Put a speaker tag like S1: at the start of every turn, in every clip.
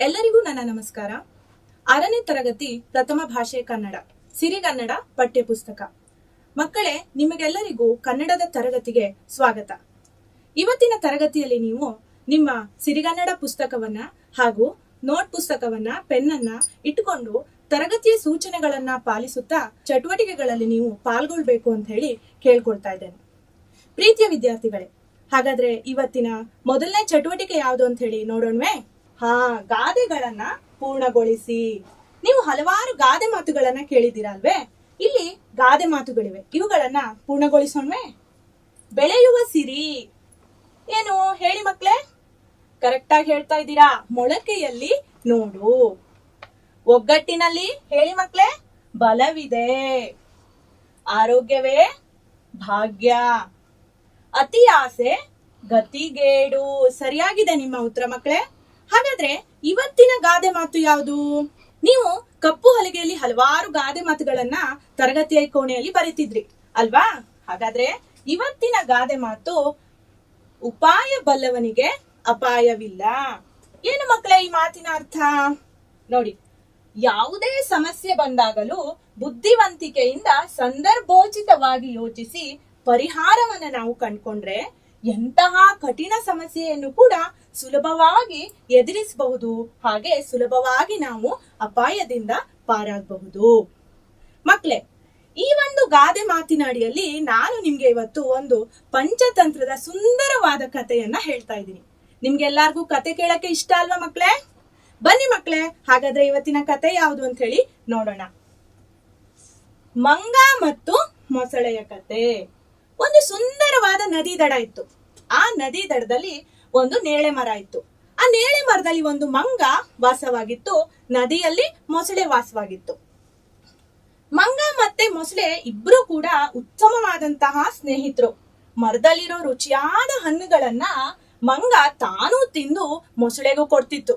S1: ಎಲ್ಲರಿಗೂ ನನ್ನ ನಮಸ್ಕಾರ. ಆರನೇ ತರಗತಿ ಪ್ರಥಮ ಭಾಷೆ ಕನ್ನಡ ಸಿರಿಗನ್ನಡ ಪಠ್ಯಪುಸ್ತಕ. ಮಕ್ಕಳೇ, ನಿಮಗೆಲ್ಲರಿಗೂ ಕನ್ನಡದ ತರಗತಿಗೆ ಸ್ವಾಗತ. ಇವತ್ತಿನ ತರಗತಿಯಲ್ಲಿ ನೀವು ನಿಮ್ಮ ಸಿರಿಗನ್ನಡ ಪುಸ್ತಕವನ್ನ ಹಾಗೂ ನೋಟ್ ಪುಸ್ತಕವನ್ನ, ಪೆನ್ನನ್ನ ಇಟ್ಟುಕೊಂಡು ತರಗತಿಯ ಸೂಚನೆಗಳನ್ನ ಪಾಲಿಸುತ್ತಾ ಚಟುವಟಿಕೆಗಳಲ್ಲಿ ನೀವು ಪಾಲ್ಗೊಳ್ಬೇಕು ಅಂತ ಹೇಳಿ ಕೇಳ್ಕೊಳ್ತಾ ಇದ್ದೇನೆ. ಪ್ರೀತಿಯ ವಿದ್ಯಾರ್ಥಿಗಳೇ, ಹಾಗಾದ್ರೆ ಇವತ್ತಿನ ಮೊದಲನೇ ಚಟುವಟಿಕೆ ಯಾವುದು ಅಂತ ಹೇಳಿ ನೋಡೋಣವೇ? ಹಾ, ಗಾದೆಗಳನ್ನ ಪೂರ್ಣಗೊಳಿಸಿ. ನೀವು ಹಲವಾರು ಗಾದೆ ಮಾತುಗಳನ್ನ ಕೇಳಿದಿರಲ್ವೇ ಇಲ್ಲಿ ಗಾದೆ ಮಾತುಗಳಿವೆ. ಇವುಗಳನ್ನ ಪೂರ್ಣಗೊಳಿಸೋಣ ಬೆಳೆಯುವ ಸಿರಿ. ಏನು ಹೇಳಿ ಮಕ್ಳೇ? ಕರೆಕ್ಟ್ ಆಗಿ ಹೇಳ್ತಾ ಇದ್ದೀರಾ? ಮೊಳಕೆಯಲ್ಲಿ ನೋಡು. ಒಗ್ಗಟ್ಟಿನಲ್ಲಿ ಹೇಳಿ ಮಕ್ಳೇ, ಬಲವಿದೆ. ಆರೋಗ್ಯವೇ ಭಾಗ್ಯ. ಅತಿ ಆಸೆ ಗತಿಗೇಡು. ಸರಿಯಾಗಿದೆ ನಿಮ್ಮ ಉತ್ತರ ಮಕ್ಕಳೇ ಹಾಗಾದ್ರೆ ಇವತ್ತಿನ ಗಾದೆ ಮಾತು ಯಾವುದು? ನೀವು ಕಪ್ಪು ಹಲಗೆಯಲ್ಲಿ ಹಲವಾರು ಗಾದೆ ಮಾತುಗಳನ್ನ ತರಗತಿಯ ಕೋಣೆಯಲ್ಲಿ ಬರೀತಿದ್ರಿ, ಅಲ್ವಾ? ಹಾಗಾದ್ರೆ ಇವತ್ತಿನ ಗಾದೆ ಮಾತು ಉಪಾಯ ಬಲ್ಲವನಿಗೆ ಅಪಾಯವಿಲ್ಲ. ಏನು ಮಕ್ಕಳೇ ಈ ಮಾತಿನ ಅರ್ಥ? ನೋಡಿ, ಯಾವುದೇ ಸಮಸ್ಯೆ ಬಂದಾಗಲೂ ಬುದ್ಧಿವಂತಿಕೆಯಿಂದ ಸಂದರ್ಭೋಚಿತವಾಗಿ ಯೋಚಿಸಿ ಪರಿಹಾರವನ್ನ ನಾವು ಕಂಡ್ಕೊಂಡ್ರೆ ಎಂತಹ ಕಠಿಣ ಸಮಸ್ಯೆಯನ್ನು ಕೂಡ ಸುಲಭವಾಗಿ ಎದುರಿಸಬಹುದು. ಹಾಗೆ ಸುಲಭವಾಗಿ ನಾವು ಅಪಾಯದಿಂದ ಪಾರಾಗಬಹುದು. ಮಕ್ಳೆ, ಈ ಒಂದು ಗಾದೆ ಮಾತಿನಾಡಿಯಲ್ಲಿ ನಾನು ನಿಮ್ಗೆ ಇವತ್ತು ಒಂದು ಪಂಚತಂತ್ರದ ಸುಂದರವಾದ ಕಥೆಯನ್ನ ಹೇಳ್ತಾ ಇದ್ದೀನಿ. ನಿಮ್ಗೆಲ್ಲಾರ್ಗೂ ಕತೆ ಕೇಳಕ್ಕೆ ಇಷ್ಟ ಅಲ್ವಾ ಮಕ್ಳೇ? ಬನ್ನಿ ಮಕ್ಳೇ, ಹಾಗಾದ್ರೆ ಇವತ್ತಿನ ಕತೆ ಯಾವುದು ಅಂತ ಹೇಳಿ ನೋಡೋಣ. ಮಂಗ ಮತ್ತು ಮೊಸಳೆಯ ಕತೆ ಒಂದು ಸುಂದರವಾದ ನದಿ ದಡ ಇತ್ತು. ಆ ನದಿ ದಡದಲ್ಲಿ ಒಂದು ನೇಳೆ ಮರ ಇತ್ತು. ಆ ನೇಳೆ ಮರದಲ್ಲಿ ಒಂದು ಮಂಗ ವಾಸವಾಗಿತ್ತು. ನದಿಯಲ್ಲಿ ಮೊಸಳೆ ವಾಸವಾಗಿತ್ತು. ಮಂಗ ಮತ್ತೆ ಮೊಸಳೆ ಇಬ್ರು ಕೂಡ ಉತ್ತಮವಾದಂತಹ ಸ್ನೇಹಿತರು. ಮರದಲ್ಲಿರೋ ರುಚಿಯಾದ ಹಣ್ಣುಗಳನ್ನ ಮಂಗ ತಾನು ತಿಂದು ಮೊಸಳೆಗೂ ಕೊಡ್ತಿತ್ತು.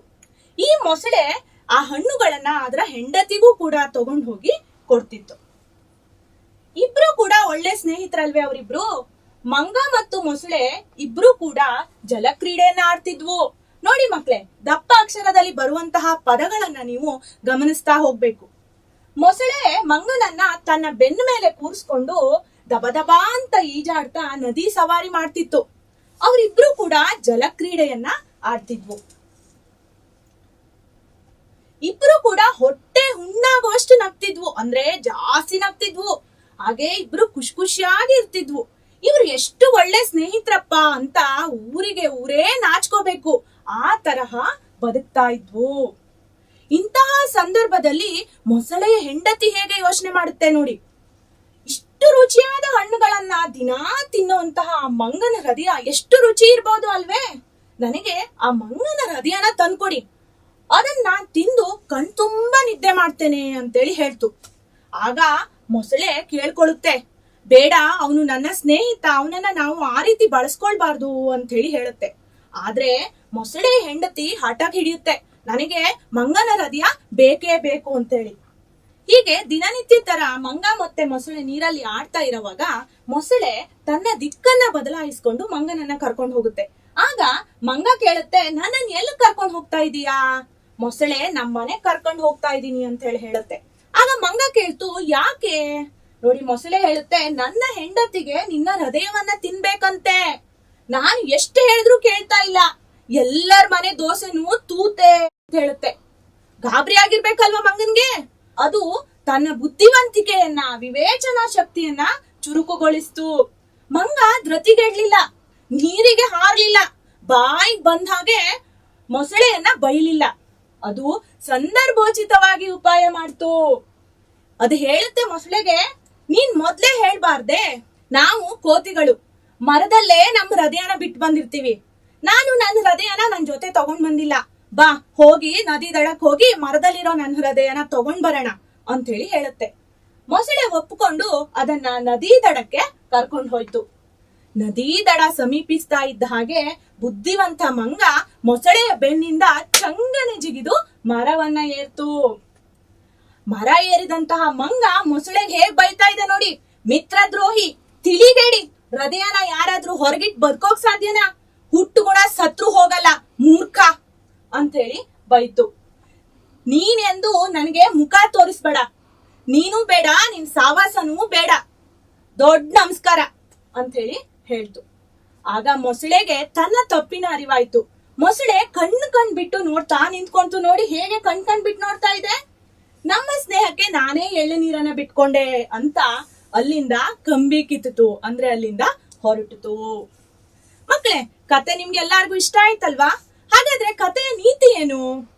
S1: ಈ ಮೊಸಳೆ ಆ ಹಣ್ಣುಗಳನ್ನ ಅದರ ಹೆಂಡತಿಗೂ ಕೂಡ ತಗೊಂಡು ಹೋಗಿ ಕೊಡ್ತಿತ್ತು. ಇಬ್ರು ಕೂಡ ಒಳ್ಳೆ ಸ್ನೇಹಿತರಲ್ವೇ ಅವರಿಬ್ರು? ಮಂಗ ಮತ್ತು ಮೊಸಳೆ ಇಬ್ರು ಕೂಡ ಜಲಕ್ರೀಡೆಯನ್ನ ಆಡ್ತಿದ್ವು. ನೋಡಿ ಮಕ್ಳೆ, ದಪ್ಪ ಅಕ್ಷರದಲ್ಲಿ ಬರುವಂತಹ ಪದಗಳನ್ನ ನೀವು ಗಮನಿಸ್ತಾ ಹೋಗ್ಬೇಕು. ಮೊಸಳೆ ಮಂಗನನ್ನ ತನ್ನ ಬೆನ್ನ ಮೇಲೆ ಕೂರಿಸ್ಕೊಂಡು ದಬದಬಾ ಅಂತ ಈಜಾಡ್ತಾ ನದಿ ಸವಾರಿ ಮಾಡ್ತಿತ್ತು. ಅವರಿಬ್ರು ಕೂಡ ಜಲಕ್ರೀಡೆಯನ್ನ ಆಡ್ತಿದ್ವು. ಇಬ್ರು ಕೂಡ ಹೊಟ್ಟೆ ಹುಣ್ಣಾಗುವಷ್ಟು ನಗ್ತಿದ್ವು, ಅಂದ್ರೆ ಜಾಸ್ತಿ ನಗ್ತಿದ್ವು. ಹಾಗೆ ಇಬ್ರು ಖುಷಿ ಖುಷಿಯಾಗಿ ಇರ್ತಿದ್ವು. ಇವ್ರು ಎಷ್ಟು ಒಳ್ಳೆ ಸ್ನೇಹಿತರಪ್ಪ ಅಂತ ಊರಿಗೆ ಊರೇ ನಾಚ್ಕೋಬೇಕು. ಆ ತರಹ ಬದುಕ್ತಾ ಇದ್ವು. ಇಂತಹ ಸಂದರ್ಭದಲ್ಲಿ ಮೊಸಳೆಯ ಹೆಂಡತಿ ಹೇಗೆ ಯೋಚನೆ ಮಾಡುತ್ತೆ ನೋಡಿ. ಇಷ್ಟು ರುಚಿಯಾದ ಹಣ್ಣುಗಳನ್ನ ದಿನಾ ತಿನ್ನುವಂತಹ ಆ ಮಂಗನ ಹೃದಯ ಎಷ್ಟು ರುಚಿ ಇರ್ಬೋದು ಅಲ್ವೇ? ನನಗೆ ಆ ಮಂಗನ ಹೃದಯನ ತಂದ್ಕೊಡಿ. ಅದನ್ನ ತಿಂದು ಕಣ್ ತುಂಬಾ ನಿದ್ದೆ ಮಾಡ್ತೇನೆ ಅಂತೇಳಿ ಹೇಳ್ತು. ಆಗ ಮೊಸಳೆ ಕೇಳ್ಕೊಳ್ಳುತ್ತೆ. ಬೇಡ, ಅವನು ನನ್ನ ಸ್ನೇಹಿತ, ಅವನನ್ನ ನಾವು ಆ ರೀತಿ ಬಳಸ್ಕೊಳ್ಬಾರ್ದು ಅಂತ ಹೇಳಿ ಹೇಳುತ್ತೆ. ಆದ್ರೆ ಮೊಸಳೆ ಹೆಂಡತಿ ಹಠಕ್ ಹಿಡಿಯುತ್ತೆ. ನನಗೆ ಮಂಗನ ಹೃದಯ ಬೇಕೇ ಬೇಕು ಅಂತೇಳಿ ಹೀಗೆ ದಿನನಿತ್ಯ ತರ ಮಂಗ ಮತ್ತೆ ಮೊಸಳೆ ನೀರಲ್ಲಿ ಆಡ್ತಾ ಇರುವಾಗ ಮೊಸಳೆ ತನ್ನ ದಿಕ್ಕನ್ನ ಬದಲಾಯಿಸ್ಕೊಂಡು ಮಂಗನನ್ನ ಕರ್ಕೊಂಡು ಹೋಗುತ್ತೆ. ಆಗ ಮಂಗ ಕೇಳುತ್ತೆ ನನ್ನನ್ ಎಲ್ಲಿ ಕರ್ಕೊಂಡು ಹೋಗ್ತಾ ಇದೀಯಾ? ಮೊಸಳೆ ನಮ್ಮನೆ ಕರ್ಕೊಂಡು ಹೋಗ್ತಾ ಇದೀನಿ ಅಂತ ಹೇಳಿ ಹೇಳುತ್ತೆ. ಆಗ ಮಂಗ ಕೇಳ್ತು, ಯಾಕೆ? ನೋಡಿ, ಮೊಸಳೆ ಹೇಳುತ್ತೆ, ನನ್ನ ಹೆಂಡತಿಗೆ ನಿನ್ನ ಹೃದಯವನ್ನ ತಿನ್ಬೇಕಂತೆ. ನಾನು ಎಷ್ಟು ಹೇಳಿದ್ರು ಕೇಳ್ತಾ ಇಲ್ಲ. ಎಲ್ಲರ ಮನೆ ದೋಸೆನೂ ತೂತೆ ಅಂತ ಹೇಳುತ್ತೆ. ಗಾಬರಿ ಆಗಿರ್ಬೇಕಲ್ವಾ ಮಂಗನ್ಗೆ? ಅದು ತನ್ನ ಬುದ್ಧಿವಂತಿಕೆಯನ್ನ, ವಿವೇಚನಾ ಶಕ್ತಿಯನ್ನ ಚುರುಕುಗೊಳಿಸ್ತು. ಮಂಗ ಧೃತಿಗೆಡ್ಲಿಲ್ಲ ನೀರಿಗೆ ಹಾರ್ಲಿಲ್ಲ ಬಾಯಿ ಬಂದ ಹಾಗೆ ಮೊಸಳೆಯನ್ನ ಬೈಲಿಲ್ಲ. ಅದು ಸಂದರ್ಭೋಚಿತವಾಗಿ ಉಪಾಯ ಮಾಡ್ತು. ಅದು ಹೇಳುತ್ತೆ ಮೊಸಳೆಗೆ ನೀನ್ ಮೊದ್ಲೇ ಹೇಳ್ಬಾರ್ದೆ. ನಾವು ಕೋತಿಗಳು. ಮರದಲ್ಲೇ ನಮ್ ಹೃದಯನ ಬಿಟ್ಟು ಬಂದಿರ್ತೀವಿ. ನಾನು ನನ್ನ ಹೃದಯನ ನನ್ ಜೊತೆ ತಗೊಂಡ್ ಬಂದಿಲ್ಲ. ಬಾ, ಹೋಗಿ ನದಿ ದಡಕ್ ಹೋಗಿ ಮರದಲ್ಲಿರೋ ನನ್ನ ಹೃದಯನ ತಗೊಂಡ್ ಬರೋಣ ಅಂತ ಹೇಳಿ ಹೇಳುತ್ತೆ. ಮೊಸಳೆ ಒಪ್ಪಿಕೊಂಡು ಅದನ್ನ ನದಿ ದಡಕ್ಕೆ ಕರ್ಕೊಂಡು ಹೋಯ್ತು. ನದಿ ದಡ ಸಮೀಪಿಸ್ತಾ ಇದ್ದ ಹಾಗೆ ಬುದ್ಧಿವಂತ ಮಂಗ ಮೊಸಳೆಯ ಬೆನ್ನಿಂದ ಚಂಗನೆ ಜಿಗಿದು ಮರವನ್ನ ಏರ್ತು. ಮರ ಏರಿದಂತಹ ಮಂಗ ಮೊಸಳೆಗೆ ಹೇಗ್ ಬೈತಾ ಇದೆ ನೋಡಿ. ಮಿತ್ರದ್ರೋಹಿ, ತಿಳಿಗೇಡಿ, ಹೃದಯನ ಯಾರಾದ್ರೂ ಹೊರಗಿಟ್ ಬದುಕೋಕ್ ಸಾಧ್ಯನಾ? ಹುಟ್ಟುಗುಣ ಸತ್ರು ಹೋಗಲ್ಲ, ಮೂರ್ಖ ಅಂತ ಹೇಳಿ ಬೈತು. ನೀನೆಂದು ನನಗೆ ಮುಖ ತೋರಿಸ್ಬೇಡ. ನೀನು ಬೇಡ, ನಿನ್ ಸಾವಾಸನೂ ಬೇಡ. ದೊಡ್ಡ ನಮಸ್ಕಾರ ಅಂತ ಹೇಳಿ ಹೇಳ್ತು. ಆಗ ಮೊಸಳೆಗೆ ತನ್ನ ತಪ್ಪಿನ ಅರಿವಾಯ್ತು. ಮೊಸಳೆ ಕಣ್ಣು ಕಣ್ ಬಿಟ್ಟು ನೋಡ್ತಾ ನಿಂತ್ಕೊಂತು ನೋಡಿ, ಹೇಗೆ ಕಣ್ ಕಣ್ ಬಿಟ್ಟು ನೋಡ್ತಾ ಇದೆ? ನಮ್ಮ ಸ್ನೇಹಕ್ಕೆ ನಾನೇ ಎಳೆ ನೀರನ್ನ ಬಿಟ್ಕೊಂಡೆ ಅಂತ ಅಲ್ಲಿಂದ ಕಂಬಿ ಕಿತ್ತಿತು. ಅಂದ್ರೆ ಅಲ್ಲಿಂದ ಹೊರಟಿತು. ಮಕ್ಳೇ, ಕತೆ ನಿಮ್ಗೆ ಎಲ್ಲಾರ್ಗು ಇಷ್ಟ ಆಯ್ತಲ್ವಾ? ಹಾಗಾದ್ರೆ ಕತೆಯ ನೀತಿ ಏನು?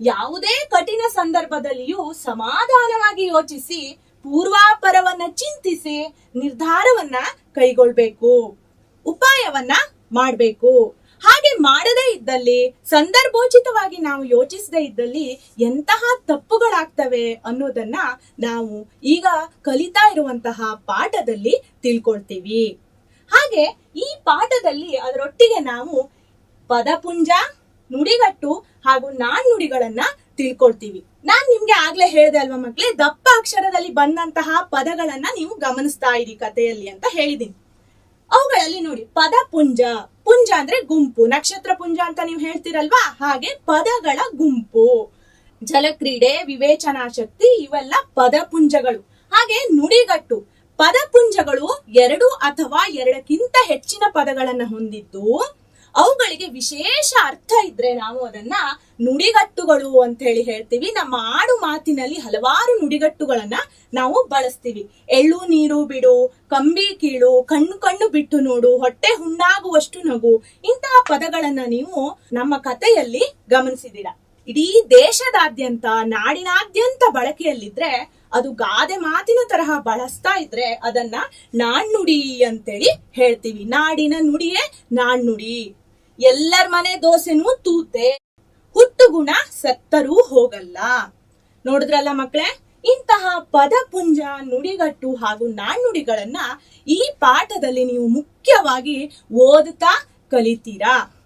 S1: ಯಾವುದೇ ಕಠಿಣ ಸಂದರ್ಭದಲ್ಲಿಯೂ ಸಮಾಧಾನವಾಗಿ ಯೋಚಿಸಿ, ಪೂರ್ವಾಪರವನ್ನ ಚಿಂತಿಸಿ, ನಿರ್ಧಾರವನ್ನ ಕೈಗೊಳ್ಬೇಕು, ಉಪಾಯವನ್ನ ಮಾಡ್ಬೇಕು. ಹಾಗೆ ಮಾಡದೇ ಇದ್ದಲ್ಲಿ, ಸಂದರ್ಭೋಚಿತವಾಗಿ ನಾವು ಯೋಚಿಸದೇ ಇದ್ದಲ್ಲಿ ಎಂತಹ ತಪ್ಪುಗಳಾಗ್ತವೆ ಅನ್ನೋದನ್ನ ನಾವು ಈಗ ಕಲಿತಾ ಇರುವಂತಹ ಪಾಠದಲ್ಲಿ ತಿಳ್ಕೊಳ್ತೀವಿ. ಹಾಗೆ ಈ ಪಾಠದಲ್ಲಿ ಅದರೊಟ್ಟಿಗೆ ನಾವು ಪದಪುಂಜ, ನುಡಿಗಟ್ಟು ಹಾಗೂ ನಾನ್ ನುಡಿಗಳನ್ನ ತಿಳ್ಕೊಳ್ತೀವಿ. ನಾನ್ ನಿಮ್ಗೆ ಆಗ್ಲೇ ಹೇಳ್ದೆ ಅಲ್ವಾ ಮಕ್ಳೇ, ದಪ್ಪ ಅಕ್ಷರದಲ್ಲಿ ಬಂದಂತಹ ಪದಗಳನ್ನ ನೀವು ಗಮನಿಸ್ತಾ ಇರಿ ಕಥೆಯಲ್ಲಿ ಅಂತ ಹೇಳಿದೀನಿ. ಅವುಗಳಲ್ಲಿ ನೋಡಿ, ಪದ ಪುಂಜ. ಪುಂಜ ಅಂದ್ರೆ ಗುಂಪು, ನಕ್ಷತ್ರ ಪುಂಜ ಅಂತ ನೀವು ಹೇಳ್ತಿರಲ್ವಾ? ಹಾಗೆ ಪದಗಳ ಗುಂಪು. ಜಲಕ್ರೀಡೆ ವಿವೇಚನಾ ಶಕ್ತಿ ಇವೆಲ್ಲ ಪದಪುಂಜಗಳು ಹಾಗೆ ನುಡಿಗಟ್ಟು ಪದಪುಂಜಗಳು ಎರಡು ಅಥವಾ ಎರಡಕ್ಕಿಂತ ಹೆಚ್ಚಿನ ಪದಗಳನ್ನು ಹೊಂದಿದ್ದು ಅವುಗಳಿಗೆ ವಿಶೇಷ ಅರ್ಥ ಇದ್ರೆ ನಾವು ಅದನ್ನ ನುಡಿಗಟ್ಟುಗಳು ಅಂತ ಹೇಳಿ ಹೇಳ್ತೀವಿ. ನಮ್ಮ ಆಡು ಮಾತಿನಲ್ಲಿ ಹಲವಾರು ನುಡಿಗಟ್ಟುಗಳನ್ನ ನಾವು ಬಳಸ್ತೀವಿ. ಎಳ್ಳು ನೀರು ಬಿಡು, ಕಂಬಿ ಕೀಳು, ಕಣ್ಣು ಕಣ್ಣು ಬಿಟ್ಟು ನೋಡು, ಹೊಟ್ಟೆ ಹುಣ್ಣಾಗುವಷ್ಟು ನಗು, ಇಂತಹ ಪದಗಳನ್ನ ನೀವು ನಮ್ಮ ಕಥೆಯಲ್ಲಿ ಗಮನಿಸಿದ್ದೀರಾ. ಇಡೀ ದೇಶದಾದ್ಯಂತ, ನಾಡಿನಾದ್ಯಂತ ಬಳಕೆಯಲ್ಲಿದ್ರೆ ಅದು ಗಾದೆ ಮಾತಿನ ತರಹ ಬಳಸ್ತಾ ಇದ್ರೆ ಅದನ್ನ ನಾಣ್ಣುಡಿ ಅಂತೇಳಿ ಹೇಳ್ತೀವಿ. ನಾಡಿನ ನುಡಿಯೇ ನಾಣ್ಣುಡಿ. ಎಲ್ಲರ ಮನೆ ದೋಸೆನೂ ತೂತೆ. ಹುಟ್ಟು ಗುಣ ಸತ್ತರೂ ಹೋಗಲ್ಲ. ನೋಡಿದ್ರಲ್ಲ ಮಕ್ಕಳೇ ಇಂತಹ ಪದಪುಂಜ ನುಡಿಗಟ್ಟು ಹಾಗೂ ನಾಣ್ಣುಡಿಗಳನ್ನ ಈ ಪಾಠದಲ್ಲಿ ನೀವು ಮುಖ್ಯವಾಗಿ ಓದುತ್ತಾ ಕಲಿತೀರಾ?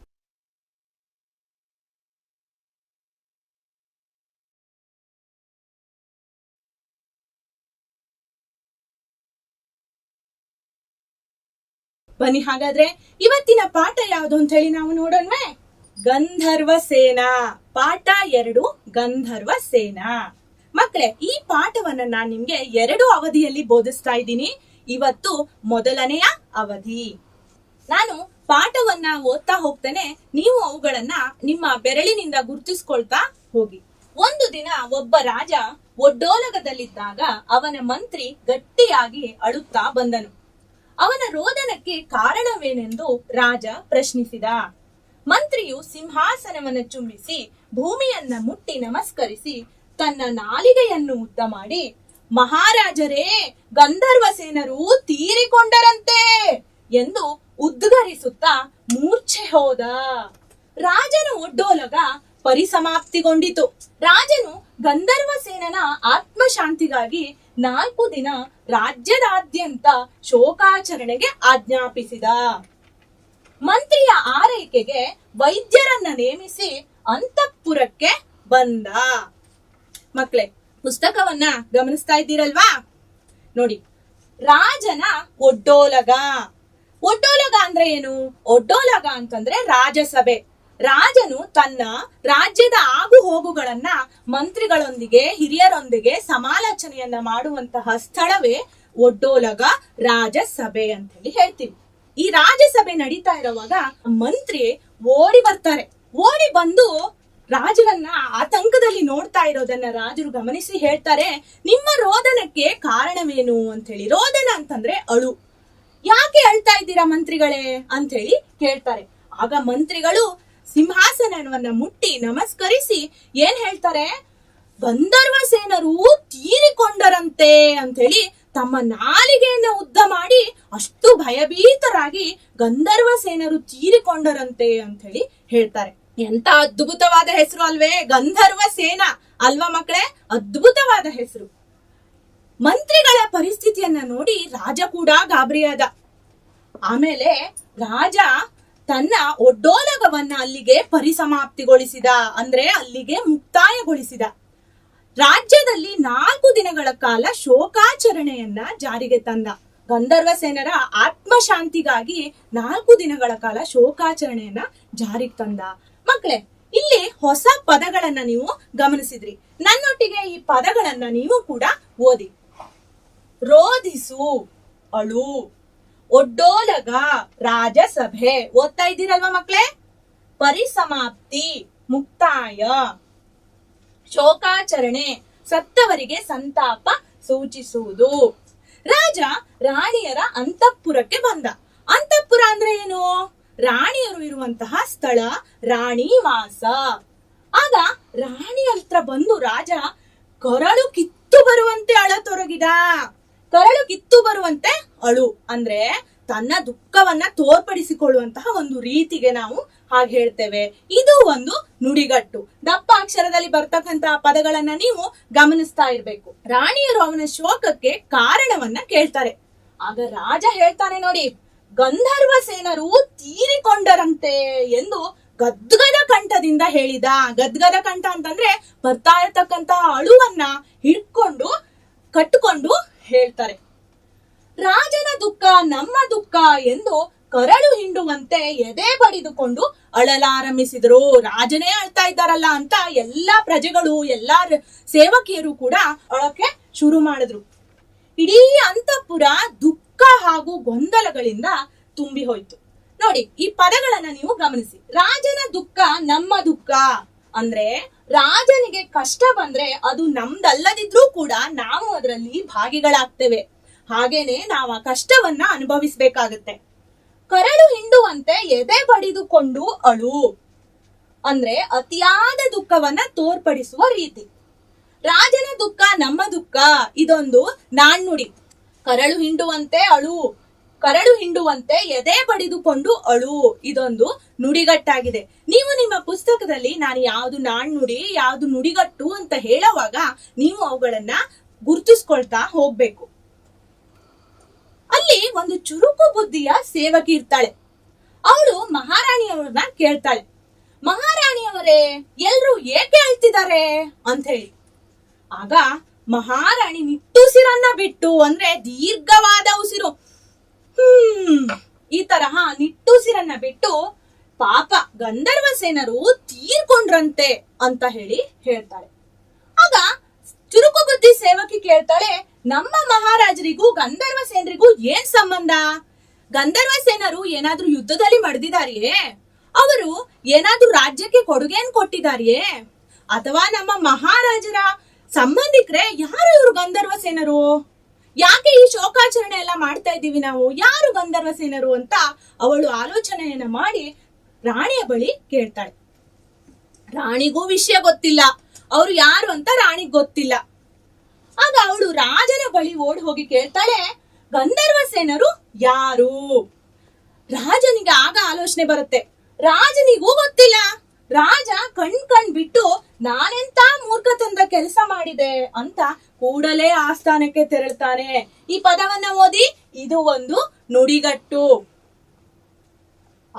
S1: ಬನ್ನಿ, ಹಾಗಾದ್ರೆ ಇವತ್ತಿನ ಪಾಠ ಯಾವುದು ಅಂತ ಹೇಳಿ ನಾವು ನೋಡೋಣ್ವೇ? ಗಂಧರ್ವ ಸೇನಾ. ಪಾಠ ಎರಡು, ಗಂಧರ್ವ ಸೇನಾ. ಮಕ್ಕಳೇ, ಈ ಪಾಠವನ್ನ ನಾನು ನಿಮ್ಗೆ ಎರಡು ಅವಧಿಯಲ್ಲಿ ಬೋಧಿಸ್ತಾ ಇದ್ದೀನಿ. ಇವತ್ತು ಮೊದಲನೆಯ ಅವಧಿ. ನಾನು ಪಾಠವನ್ನ ಓದ್ತಾ ಹೋಗ್ತೇನೆ. ನೀವು ಅವುಗಳನ್ನ ನಿಮ್ಮ ಬೆರಳಿನಿಂದ ಗುರುತಿಸ್ಕೊಳ್ತಾ ಹೋಗಿ. ಒಂದು ದಿನ ಒಬ್ಬ ರಾಜ ಒಡ್ಡೋಲಗದಲ್ಲಿದ್ದಾಗ ಅವನ ಮಂತ್ರಿ ಗಟ್ಟಿಯಾಗಿ ಅಳುತ್ತಾ ಬಂದನು. ಅವನ ರೋದನಕ್ಕೆ ಕಾರಣವೇನೆಂದು ರಾಜ ಪ್ರಶ್ನಿಸಿದ. ಮಂತ್ರಿಯು ಸಿಂಹಾಸನವನ್ನು ಚುಂಬಿಸಿ ಭೂಮಿಯನ್ನ ಮುಟ್ಟಿ ನಮಸ್ಕರಿಸಿ ತನ್ನ ನಾಲಿಗೆಯನ್ನು ಉದ್ದ ಮಾಡಿ, ಮಹಾರಾಜರೇ, ಗಂಧರ್ವ ಸೇನರು ತೀರಿಕೊಂಡರಂತೆ ಎಂದು ಉದ್ಗರಿಸುತ್ತಾ ಮೂರ್ಛೆ ಹೋದ. ರಾಜನ ಒಡ್ಡೋಲಗ ಪರಿಸಮಾಪ್ತಿಗೊಂಡಿತು. ರಾಜನು ಗಂಧರ್ವ ಸೇನನ ಆತ್ಮಶಾಂತಿಗಾಗಿ ನಾಲ್ಕು ದಿನ ರಾಜ್ಯದಾದ್ಯಂತ ಶೋಕಾಚರಣೆಗೆ ಆಜ್ಞಾಪಿಸಿದ. ಮಂತ್ರಿಯ ಆರೈಕೆಗೆ ವೈದ್ಯರನ್ನ ನೇಮಿಸಿ ಅಂತಃಪುರಕ್ಕೆ ಬಂದ. ಮಕ್ಳೇ, ಪುಸ್ತಕವನ್ನ ಗಮನಿಸ್ತಾ ಇದ್ದೀರಲ್ವಾ? ನೋಡಿ, ರಾಜನ ಒಡ್ಡೋಲಗ. ಒಡ್ಡೋಲಗ ಅಂದ್ರೆ ಏನು? ಒಡ್ಡೋಲಗ ಅಂತಂದ್ರೆ ರಾಜಸಭೆ. ರಾಜನು ತನ್ನ ರಾಜ್ಯದ ಆಗು ಹೋಗುಗಳನ್ನ ಮಂತ್ರಿಗಳೊಂದಿಗೆ, ಹಿರಿಯರೊಂದಿಗೆ ಸಮಾಲೋಚನೆಯನ್ನ ಮಾಡುವಂತಹ ಸ್ಥಳವೇ ಒಡ್ಡೋಲಗ ರಾಜಸಭೆ ಅಂತ ಹೇಳಿ ಹೇಳ್ತೀವಿ. ಈ ರಾಜಸಭೆ ನಡೀತಾ ಇರುವಾಗ ಮಂತ್ರಿ ಓಡಿ ಬರ್ತಾರೆ. ಓಡಿ ಬಂದು ರಾಜರನ್ನ ಆತಂಕದಲ್ಲಿ ನೋಡ್ತಾ ಇರೋದನ್ನ ರಾಜರು ಗಮನಿಸಿ ಹೇಳ್ತಾರೆ, ನಿಮ್ಮ ರೋದನಕ್ಕೆ ಕಾರಣವೇನು ಅಂತ ಹೇಳಿ ರೋದನ ಅಂತಂದ್ರೆ ಅಳು. ಯಾಕೆ ಅಳ್ತಾ ಇದ್ದೀರಾ ಮಂತ್ರಿಗಳೇ ಅಂತ ಹೇಳಿ ಕೇಳ್ತಾರೆ. ಆಗ ಮಂತ್ರಿಗಳು ಸಿಂಹಾಸನವನ್ನ ಮುಟ್ಟಿ ನಮಸ್ಕರಿಸಿ ಏನ್ ಹೇಳ್ತಾರೆ? ಗಂಧರ್ವ ಸೇನರು ತೀರಿಕೊಂಡರಂತೆ ಅಂತ ಹೇಳಿ ತಮ್ಮ ನಾಲಿಗೆಯನ್ನ ಉದ್ದ ಮಾಡಿ ಅಷ್ಟು ಭಯಭೀತರಾಗಿ ಗಂಧರ್ವ ಸೇನರು ತೀರಿಕೊಂಡರಂತೆ ಅಂತ ಹೇಳಿ ಹೇಳ್ತಾರೆ. ಎಂತ ಅದ್ಭುತವಾದ ಹೆಸರು ಅಲ್ವೇ? ಗಂಧರ್ವ ಸೇನಾ ಅಲ್ವಾ ಮಕ್ಕಳೇ? ಅದ್ಭುತವಾದ ಹೆಸರು. ಮಂತ್ರಿಗಳ ಪರಿಸ್ಥಿತಿಯನ್ನ ನೋಡಿ ರಾಜ ಕೂಡ ಗಾಬರಿಯಾದ. ಆಮೇಲೆ ರಾಜ ತನ್ನ ಒಡ್ಡೋಲಗವನ್ನ ಅಲ್ಲಿಗೆ ಪರಿಸಮಾಪ್ತಿಗೊಳಿಸಿದ, ಅಂದ್ರೆ ಅಲ್ಲಿಗೆ ಮುಕ್ತಾಯಗೊಳಿಸಿದ. ರಾಜ್ಯದಲ್ಲಿ ನಾಲ್ಕು ದಿನಗಳ ಕಾಲ ಶೋಕಾಚರಣೆಯನ್ನ ಜಾರಿಗೆ ತಂದ ಗಂಧರ್ವ ಸೇನರ ಆತ್ಮಶಾಂತಿಗಾಗಿ ನಾಲ್ಕು ದಿನಗಳ ಕಾಲ ಶೋಕಾಚರಣೆಯನ್ನ ಜಾರಿಗೆ ತಂದ. ಮಕ್ಕಳೇ ಇಲ್ಲಿ ಹೊಸ ಪದಗಳನ್ನ ನೀವು ಗಮನಿಸಿದ್ರಿ. ನನ್ನೊಟ್ಟಿಗೆ ಈ ಪದಗಳನ್ನ ನೀವು ಕೂಡ ಓದಿ. ರೋಧಿಸು, ಅಳು. ಒಡ್ಡೋಲಗ ರಾಜಸಭೆ. ಓದ್ತಾ ಇದ್ದೀರಲ್ವಾ ಮಕ್ಳೇ? ಪರಿಸಮಾಪ್ತಿ, ಮುಕ್ತಾಯ, ಶೋಕಾಚರಣೆ, ಸತ್ತವರಿಗೆ ಸಂತಾಪ ಸೂಚಿಸುವುದು. ರಾಜ ರಾಣಿಯರ ಅಂತಃಪುರಕ್ಕೆ ಬಂದ. ಅಂತಃಪುರ ಅಂದ್ರೆ ಏನು? ರಾಣಿಯರು ಇರುವಂತಹ ಸ್ಥಳ, ರಾಣಿ ವಾಸ ಆಗ ರಾಣಿ ಹತ್ರ ಬಂದು ರಾಜ ಕೊರಳು ಕಿತ್ತು ಬರುವಂತೆ ಅಳತೊರಗಿದ. ಕರಳು ಕಿತ್ತು ಬರುವಂತೆ ಅಳು. ಅಂದ್ರೆ ತನ್ನ ದುಃಖವನ್ನ ತೋರ್ಪಡಿಸಿಕೊಳ್ಳುವಂತಹ ಒಂದು ರೀತಿಗೆ ನಾವು ಹಾಗೆ ಹೇಳ್ತೇವೆ. ಇದು ಒಂದು ನುಡಿಗಟ್ಟು. ದಪ್ಪ ಅಕ್ಷರದಲ್ಲಿ ಬರ್ತಕ್ಕಂತಹ ಪದಗಳನ್ನ ನೀವು ಗಮನಿಸ್ತಾ ಇರ್ಬೇಕು. ರಾಣಿಯರು ಅವನ ಶೋಕಕ್ಕೆ ಕಾರಣವನ್ನ ಕೇಳ್ತಾರೆ. ಆಗ ರಾಜ ಹೇಳ್ತಾನೆ ನೋಡಿ, ಗಂಧರ್ವ ಸೇನರು ತೀರಿಕೊಂಡರಂತೆ ಎಂದು ಗದ್ಗದ ಕಂಠದಿಂದ ಹೇಳಿದ. ಗದ್ಗದ ಕಂಠ ಅಂತಂದ್ರೆ ಬರ್ತಾ ಇರತಕ್ಕಂತಹ ಅಳುವನ್ನ ಹಿಡ್ಕೊಂಡು ಕಟ್ಟಿಕೊಂಡು ಹೇಳ್ತಾರೆ. ರಾಜನ ದುಃಖ ನಮ್ಮ ದುಃಖ ಎಂದು ಕರಳು ಹಿಂಡುವಂತೆ ಎದೆ ಬಡಿದುಕೊಂಡು ಅಳಲಾರಂಭಿಸಿದರು ರಾಜನೇ ಅಳ್ತಾ ಇದ್ದಾರಲ್ಲ ಅಂತ ಎಲ್ಲಾ ಪ್ರಜೆಗಳು, ಎಲ್ಲಾ ಸೇವಕಿಯರು ಕೂಡ ಅಳಕ್ಕೆ ಶುರು ಮಾಡಿದ್ರು. ಇಡೀ ಅಂತಃಪುರ ದುಃಖ ಹಾಗೂ ಗೊಂದಲಗಳಿಂದ ತುಂಬಿ ಹೋಯ್ತು ನೋಡಿ, ಈ ಪದಗಳನ್ನ ನೀವು ಗಮನಿಸಿ. ರಾಜನ ದುಃಖ ನಮ್ಮ ದುಃಖ. ಅಂದ್ರೆ ರಾಜನಿಗೆ ಕಷ್ಟ ಬಂದ್ರೆ ಅದು ನಮ್ದಲ್ಲದಿದ್ರೂ ಕೂಡ ನಾವು ಅದರಲ್ಲಿ ಭಾಗಿಗಳಾಗ್ತೇವೆ. ಹಾಗೇನೆ ನಾವು ಆ ಕಷ್ಟವನ್ನ ಅನುಭವಿಸ್ಬೇಕಾಗತ್ತೆ. ಕರಳು ಹಿಂಡುವಂತೆ ಎದೆ ಬಡಿದುಕೊಂಡು ಅಳು. ಅಂದ್ರೆ ಅತಿಯಾದ ದುಃಖವನ್ನ ತೋರ್ಪಡಿಸುವ ರೀತಿ. ರಾಜನ ದುಃಖ ನಮ್ಮ ದುಃಖ, ಇದೊಂದು ನಾಣ್ಣುಡಿ. ಕರಳು ಹಿಂಡುವಂತೆ ಅಳು. ಕರಳು ಹಿಂಡುವಂತೆ ಎದೆ ಬಡಿದುಕೊಂಡು ಅಳು. ಇದೊಂದು ನುಡಿಗಟ್ಟಾಗಿದೆ. ನೀವು ನಿಮ್ಮ ಪುಸ್ತಕದಲ್ಲಿ ನಾನು ಯಾವುದು ನಾಣ್ಣುಡಿ ಯಾವುದು ನುಡಿಗಟ್ಟು ಅಂತ ಹೇಳುವಾಗ ನೀವು ಅವುಗಳನ್ನ ಗುರ್ತಿಸ್ಕೊಳ್ತಾ ಹೋಗ್ಬೇಕು. ಅಲ್ಲಿ ಒಂದು ಚುರುಕು ಬುದ್ಧಿಯ ಸೇವಕಿ ಇರ್ತಾಳೆ. ಅವಳು ಮಹಾರಾಣಿಯವರನ್ನ ಕೇಳ್ತಾಳೆ. ಮಹಾರಾಣಿಯವರೇ, ಎಲ್ರು ಏಕೆ ಹೇಳ್ತಿದ್ದಾರೆ ಅಂತ ಹೇಳಿ ಆಗ ಮಹಾರಾಣಿ ನಿಟ್ಟುಸಿರನ್ನ ಬಿಟ್ಟು ಅಂದ್ರೆ ದೀರ್ಘವಾದ ಉಸಿರು. ಈ ತರಹ ನಿಟ್ಟುಸಿರನ್ನ ಬಿಟ್ಟು ಪಾಪ ಗಂಧರ್ವ ಸೇನರು ತೀರ್ಕೊಂಡ್ರಂತೆ ಅಂತ ಹೇಳಿ ಹೇಳ್ತಾಳೆ ಆಗ ಚುರುಕು ಬುದ್ಧಿ ಸೇವಕಿ ಕೇಳ್ತಾಳೆ, ನಮ್ಮ ಮಹಾರಾಜರಿಗೂ ಗಂಧರ್ವ ಸೇನರಿಗೂ ಏನ್ ಸಂಬಂಧ? ಗಂಧರ್ವ ಸೇನರು ಏನಾದ್ರೂ ಯುದ್ಧದಲ್ಲಿ ಮಡ್ದಿದಾರಿಯೇ? ಅವರು ಏನಾದ್ರೂ ರಾಜ್ಯಕ್ಕೆ ಕೊಡುಗೆಯನ್ನು ಕೊಟ್ಟಿದಾರಿಯೇ? ಅಥವಾ ನಮ್ಮ ಮಹಾರಾಜರ ಸಂಬಂಧಿಕರೇ ಯಾರು ಇವರು ಗಂಧರ್ವ ಸೇನರು? ಯಾಕೆ ಈ ಶೋಕಾಚರಣೆ ಎಲ್ಲ ಮಾಡ್ತಾ ಇದ್ದೀವಿ ನಾವು? ಯಾರು ಗಂಧರ್ವ ಸೇನರು ಅಂತ ಅವಳು ಆಲೋಚನೆಯನ್ನ ಮಾಡಿ ರಾಣಿಯ ಬಳಿ ಕೇಳ್ತಾಳೆ. ರಾಣಿಗೂ ವಿಷಯ ಗೊತ್ತಿಲ್ಲ. ಅವ್ರು ಯಾರು ಅಂತ ರಾಣಿಗ್ ಗೊತ್ತಿಲ್ಲ. ಆಗ ಅವಳು ರಾಜನ ಬಳಿ ಓಡ್ ಹೋಗಿ ಕೇಳ್ತಾಳೆ, ಗಂಧರ್ವ ಸೇನರು ಯಾರು? ರಾಜನಿಗೆ ಆಗ ಆಲೋಚನೆ ಬರುತ್ತೆ. ರಾಜನಿಗೂ ಗೊತ್ತಿಲ್ಲ. ರಾಜ ಕಣ್ ಕಣ್ ಬಿಟ್ಟು, ನಾನೆಂತ ಮೂರ್ಖತನದ ಕೆಲಸ ಮಾಡಿದೆ ಅಂತ ಕೂಡಲೇ ಆಸ್ಥಾನಕ್ಕೆ ತೆರಳ್ತಾನೆ. ಈ ಪದವನ್ನ ಓದಿ ಇದು ಒಂದು ನುಡಿಗಟ್ಟು.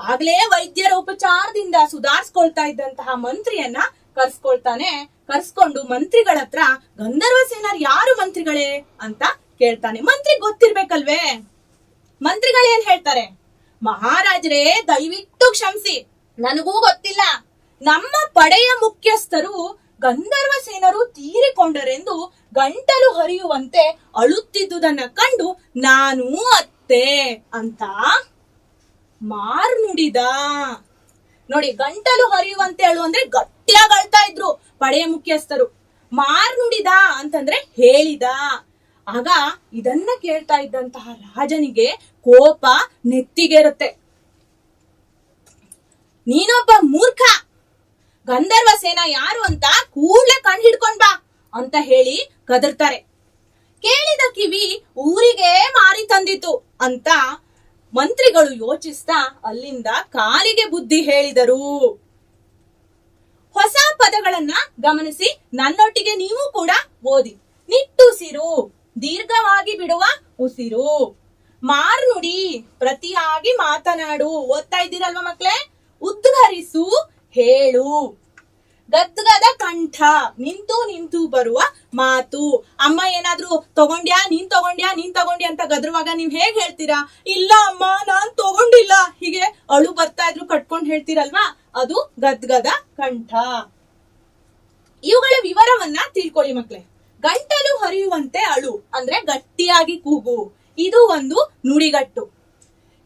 S1: ಆಗ್ಲೇ ವೈದ್ಯರ ಉಪಚಾರದಿಂದ ಸುಧಾರಿಸ್ಕೊಳ್ತಾ ಇದ್ದಂತಹ ಮಂತ್ರಿಯನ್ನ ಕರ್ಸ್ಕೊಳ್ತಾನೆ. ಕರ್ಸ್ಕೊಂಡು ಮಂತ್ರಿಗಳ ಹತ್ರ, ಗಂಧರ್ವ ಸೇನರ್ ಯಾರು ಮಂತ್ರಿಗಳೇ? ಅಂತ ಕೇಳ್ತಾನೆ. ಮಂತ್ರಿ ಗೊತ್ತಿರ್ಬೇಕಲ್ವೇ? ಮಂತ್ರಿಗಳೇನ್ ಹೇಳ್ತಾರೆ? ಮಹಾರಾಜರೇ, ದಯವಿಟ್ಟು ಕ್ಷಮಿಸಿ. ನನಗೂ ಗೊತ್ತಿಲ್ಲ. ನಮ್ಮ ಪಡೆಯ ಮುಖ್ಯಸ್ಥರು ಗಂಧರ್ವ ಸೇನರು ತೀರಿಕೊಂಡರೆಂದು ಗಂಟಲು ಹರಿಯುವಂತೆ ಅಳುತ್ತಿದ್ದುದನ್ನ ಕಂಡು ನಾನು ಅತ್ತೆ ಅಂತ ಮಾರ್ ನುಡಿದ. ನೋಡಿ, ಗಂಟಲು ಹರಿಯುವಂತೆ ಅಳು ಅಂದ್ರೆ ಗಟ್ಟಿಯಾಗಿ ಅಳ್ತಾ ಇದ್ರು ಪಡೆಯ ಮುಖ್ಯಸ್ಥರು. ಮಾರ್ ನುಡಿದ ಅಂತಂದ್ರೆ ಹೇಳಿದ. ಆಗ ಇದನ್ನ ಕೇಳ್ತಾ ಇದ್ದಂತಹ ರಾಜನಿಗೆ ಕೋಪ ನೆತ್ತಿಗೇರುತ್ತೆ. ನೀನೊಬ್ಬ ಮೂರ್ಖ. ಗಂಧರ್ವ ಸೇನಾ ಯಾರು ಅಂತ ಕೂಡ್ಲೆ ಕಣ್ ಹಿಡ್ಕೊಂಡ್ ಬಾ ಅಂತ ಹೇಳಿ ಕದರ್ತಾರೆ. ಕೇಳಿದ ಕಿವಿ ಊರಿಗೆ ಮಾರಿ ತಂದಿತು ಅಂತ ಮಂತ್ರಿಗಳು ಯೋಚಿಸ್ತಾ ಅಲ್ಲಿಂದ ಕಾಲಿಗೆ ಬುದ್ಧಿ ಹೇಳಿದರು. ಹೊಸ ಪದಗಳನ್ನ ಗಮನಿಸಿ ನನ್ನೊಟ್ಟಿಗೆ ನೀವು ಕೂಡ ಓದಿ. ನಿಟ್ಟುಸಿರು, ದೀರ್ಘವಾಗಿ ಬಿಡುವ ಉಸಿರು. ಮಾರ್ನುಡಿ ಪ್ರತಿಯಾಗಿ ಮಾತನಾಡು. ಓದ್ತಾ ಇದ್ದೀರಲ್ವಾ ಮಕ್ಳೇ? ಉದ್ಘರಿಸು ಹೇಳು. ಗದ್ಗದ ಕಂಠ, ನಿಂತು ನಿಂತು ಬರುವ ಮಾತು. ಅಮ್ಮ ಏನಾದ್ರೂ ತಗೊಂಡ್ಯಾ, ನೀನ್ ತಗೊಂಡ್ಯಾ ನೀನ್ ತಗೊಂಡ್ಯಾ ಅಂತ ಗದ್ರುವಾಗ ನೀವ್ ಹೇಗ್ ಹೇಳ್ತೀರಾ? ಇಲ್ಲ ಅಮ್ಮ, ನಾನ್ ತಗೊಂಡಿಲ್ಲ. ಹೀಗೆ ಅಳು ಬರ್ತಾ ಇದ್ರು ಕಟ್ಕೊಂಡ್ ಹೇಳ್ತೀರಲ್ವಾ? ಅದು ಗದ್ಗದ ಕಂಠ. ಇವುಗಳ ವಿವರವನ್ನ ತಿಳ್ಕೊಳ್ಳಿ ಮಕ್ಳೆ. ಗಂಟಲು ಹರಿಯುವಂತೆ ಅಳು, ಅಂದ್ರೆ ಗಟ್ಟಿಯಾಗಿ ಕೂಗು. ಇದು ಒಂದು ನುಡಿಗಟ್ಟು.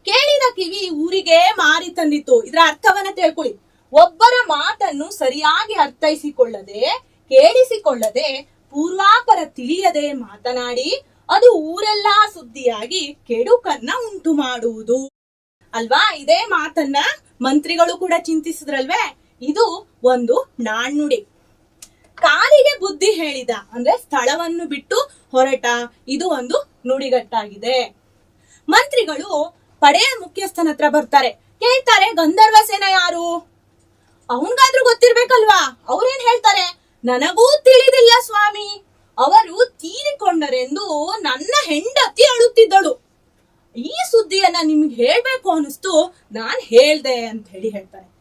S1: ಕೇಳಿದ ಕಿವಿ ಊರಿಗೆ ಮಾರಿ ತಂದಿತ್ತು. ಇದರ ಅರ್ಥವನ್ನ ತಿಳ್ಕೊಳ್ಳಿ. ಒಬ್ಬರ ಮಾತನ್ನು ಸರಿಯಾಗಿ ಅರ್ಥೈಸಿಕೊಳ್ಳದೆ, ಕೇಳಿಸಿಕೊಳ್ಳದೆ, ಪೂರ್ವಾಪರ ತಿಳಿಯದೆ ಮಾತನಾಡಿ, ಅದು ಊರೆಲ್ಲಾ ಸುದ್ದಿಯಾಗಿ ಕೆಡುಕನ್ನ ಉಂಟು ಮಾಡುವುದು. ಅಲ್ವಾ? ಇದೇ ಮಾತನ್ನ ಮಂತ್ರಿಗಳು ಕೂಡ ಚಿಂತಿಸಿದ್ರಲ್ವೇ? ಇದು ಒಂದು ನಾಣ್ಣುಡಿ. ಕಾಲಿಗೆ ಬುದ್ಧಿ ಹೇಳಿದ, ಅಂದ್ರೆ ಸ್ಥಳವನ್ನು ಬಿಟ್ಟು ಹೊರಟ, ಇದು ಒಂದು ನುಡಿಗಟ್ಟಾಗಿದೆ. ಮಂತ್ರಿಗಳು ಪಡೆಯ ಮುಖ್ಯಸ್ಥನ ಹತ್ರ ಬರ್ತಾರೆ. ಕೇಳ್ತಾರೆ, ಗಂಧರ್ವ ಸೇನ ಯಾರು? ಅವನ್ಗಾದ್ರೂ ಗೊತ್ತಿರ್ಬೇಕಲ್ವಾ? ಅವ್ರೇನ್ ಹೇಳ್ತಾರೆ? ನನಗೂ ತಿಳಿದಿಲ್ಲ ಸ್ವಾಮಿ. ಅವರು ತೀರಿಕೊಂಡರೆಂದು ನನ್ನ ಹೆಂಡತಿ ಅಳುತ್ತಿದ್ದಳು. ಈ ಸುದ್ದಿಯನ್ನ ನಿಮ್ಗೆ ಹೇಳ್ಬೇಕು ಅನಿಸ್ತು ನಾನ್ ಹೇಳ್ದೆ ಅಂತ ಹೇಳಿ ಹೇಳ್ತಾರೆ.